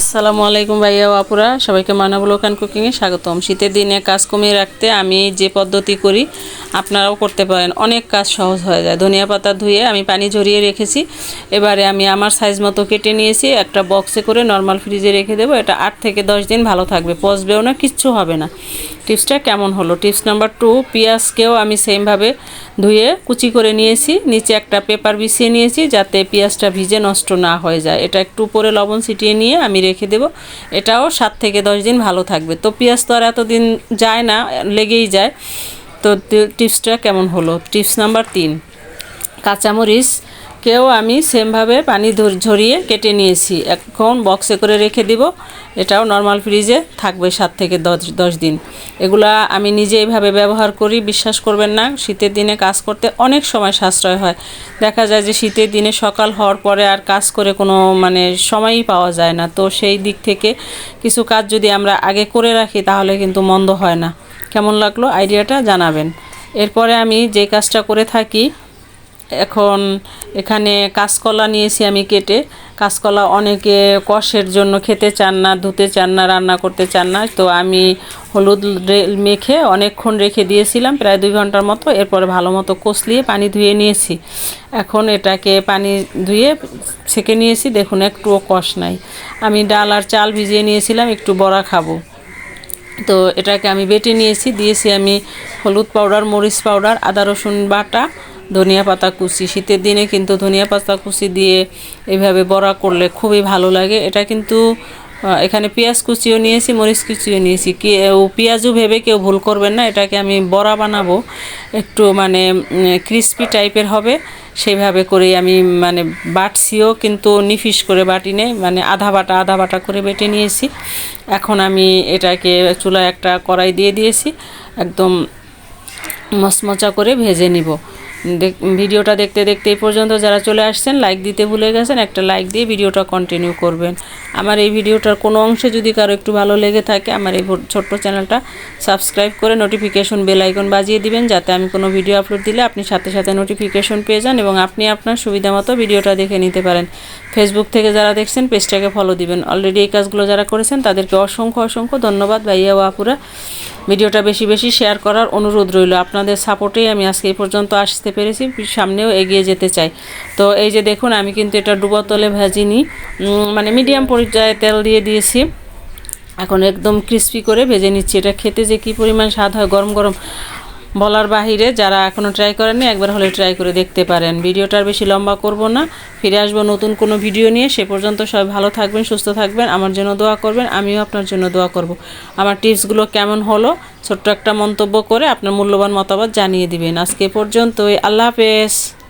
আসসালামু আলাইকুম ভাইয়া আপুরা, সবাইকে মানাবুল ওখান কুকিংয়ে স্বাগতম। শীতের দিনে কাজ কমিয়ে রাখতে আমি যে পদ্ধতি করি আপনারাও করতে পারেন। অনেক কাজ সহজ হয়ে যায়। ধনিয়া পাতা ধুয়ে আমি পানি ঝরিয়ে রেখেছি। এবারে আমি আমার সাইজ মতো কেটে নিয়েছি। একটা বক্সে করে নর্মাল ফ্রিজে রেখে দেবো। এটা আট থেকে দশ দিন ভালো থাকবে। পচবেও না, কিচ্ছু হবে না। টিপসটা কেমন হলো? টিপস নাম্বার টু পেঁয়াজকেও আমি সেমভাবে ধুয়ে কুচি করে নিয়েছি। নিচে একটা পেপার বিছিয়ে নিয়েছি যাতে পেঁয়াজটা ভিজে নষ্ট না হয়ে যায়। এটা একটু উপরে লবণ ছিটিয়ে নিয়ে আমি রেখে দেব। এটাও সাত থেকে দশ দিন ভালো থাকবে। তো পেঁয়াজ তো আর এতদিন যায় না, লেগেই যায়। তো টিপসটা কেমন হলো? টিপস নাম্বার তিন। কাঁচামরিচ কেও আমি সেমভাবে পানি ঝরিয়ে কেটে নিয়েছি। এখন বক্সে করে রেখে দিব। এটাও নর্মাল ফ্রিজে থাকবে সাত থেকে দশ দশ দিন। এগুলা আমি নিজে এইভাবে ব্যবহার করি, বিশ্বাস করবেন না। শীতের দিনে কাজ করতে অনেক সময় সাশ্রয় হয়। দেখা যায় যে শীতের দিনে সকাল হওয়ার পরে আর কাজ করে কোনো মানে সময়ই পাওয়া যায় না। তো সেই দিক থেকে কিছু কাজ যদি আমরা আগে করে রাখি, তাহলে কিন্তু মন্দ হয় না। কেমন লাগল আইডিয়াটা জানাবেন। এরপরে আমি যে কাজটা করে থাকি, এখন এখানে কাঁচকলা নিয়েছি আমি কেটে। কাঁচকলা অনেকে কষের জন্য খেতে চান না, ধুতে চান না, রান্না করতে চান না। তো আমি হলুদ মেখে অনেকক্ষণ রেখে দিয়েছিলাম, প্রায় দুই ঘণ্টার মতো। এরপরে ভালো মতো কষলিয়ে পানি ধুয়ে নিয়েছি। এখন এটাকে পানি ধুয়ে ছেঁকে নিয়েছি, দেখুন একটুও কষ নাই। আমি ডাল আর চাল ভিজিয়ে নিয়েছিলাম, একটু বড়া খাব। তো এটাকে আমি বেটে নিয়েছি, দিয়েছি আমি হলুদ পাউডার, মরিচ পাউডার, আদা, রসুন বাটা, ধনিয়া পাতা কুচি। শীতের দিনে কিন্তু ধনিয়া পাতা কুচি দিয়ে এভাবে বড়া করলে খুবই ভালো লাগে। এটা কিন্তু এখানে পেঁয়াজ কুচিও নিয়েছি, মরিচ কুচিও নিয়েছি। কেউ পেঁয়াজও ভেবে কেউ ভুল করবেন না, এটাকে আমি বড়া বানাবো। একটু মানে ক্রিস্পি টাইপের হবে, সেইভাবে করেই আমি মানে বাটছিও, কিন্তু নিফিস করে বাটি নেই মানে আধা বাটা আধা বাটা করে বেটে নিয়েছি। এখন আমি এটাকে চুলায় একটা কড়াই দিয়ে দিয়েছি, একদম মচমচা করে ভেজে নিব। ভিডিওটা দেখতে দেখতে এই পর্যন্ত যারা চলে আসছেন লাইক দিতে ভুলে গেছেন, একটা লাইক দিয়ে ভিডিওটা কন্টিনিউ করবেন। আমার এই ভিডিওটার কোনো অংশে যদি কারও একটু ভালো লেগে থাকে, আমার এই ছোট্ট চ্যানেলটা সাবস্ক্রাইব করে নোটিফিকেশন বেল আইকন বাজিয়ে দিবেন, যাতে আমি কোনো ভিডিও আপলোড দিলে আপনি সাথে সাথে নোটিফিকেশন পেয়ে যান এবং আপনি আপনার সুবিধা মতো ভিডিওটা দেখে নিতে পারেন। ফেসবুক থেকে যারা দেখছেন পেজটাকে ফলো দিবেন। অলরেডি এই কাজগুলো যারা করেছেন, তাদেরকে অসংখ্য অসংখ্য ধন্যবাদ। ভাইয়া ও আপুরা ভিডিওটা বেশি বেশি শেয়ার করার অনুরোধ রইল। আপনাদের সাপোর্টেই আমি আজকে এই পর্যন্ত আসতে পেরেছি, সামনেও এগিয়ে যেতে চাই। তো এই যে দেখুন, আমি কিন্তু এটা ডুবোতলে ভাজিনি। নিই মানে মিডিয়াম পর্যায়ে তেল দিয়ে দিয়েছি। এখন একদম ক্রিস্পি করে ভেজে নিচ্ছি। এটা খেতে যে কী পরিমাণ স্বাদ হয়, গরম গরম। বলার বাহিরে যারা এখনও ট্রাই করেননি, একবার হলে ট্রাই করে দেখতে পারেন। ভিডিওটার বেশি লম্বা করব না। ফিরে আসব নতুন কোনো ভিডিও নিয়ে। সে পর্যন্ত সবাই ভালো থাকবেন, সুস্থ থাকবেন। আমার জন্য দোয়া করবেন, আমিও আপনার জন্য দোয়া করব। আমার টিপসগুলো কেমন হলো, ছোট্ট একটা মন্তব্য করে আপনার মূল্যবান মতামত জানিয়ে দিবেন। আজকে পর্যন্ত পর্যন্তই। আল্লাহ হাফেজ।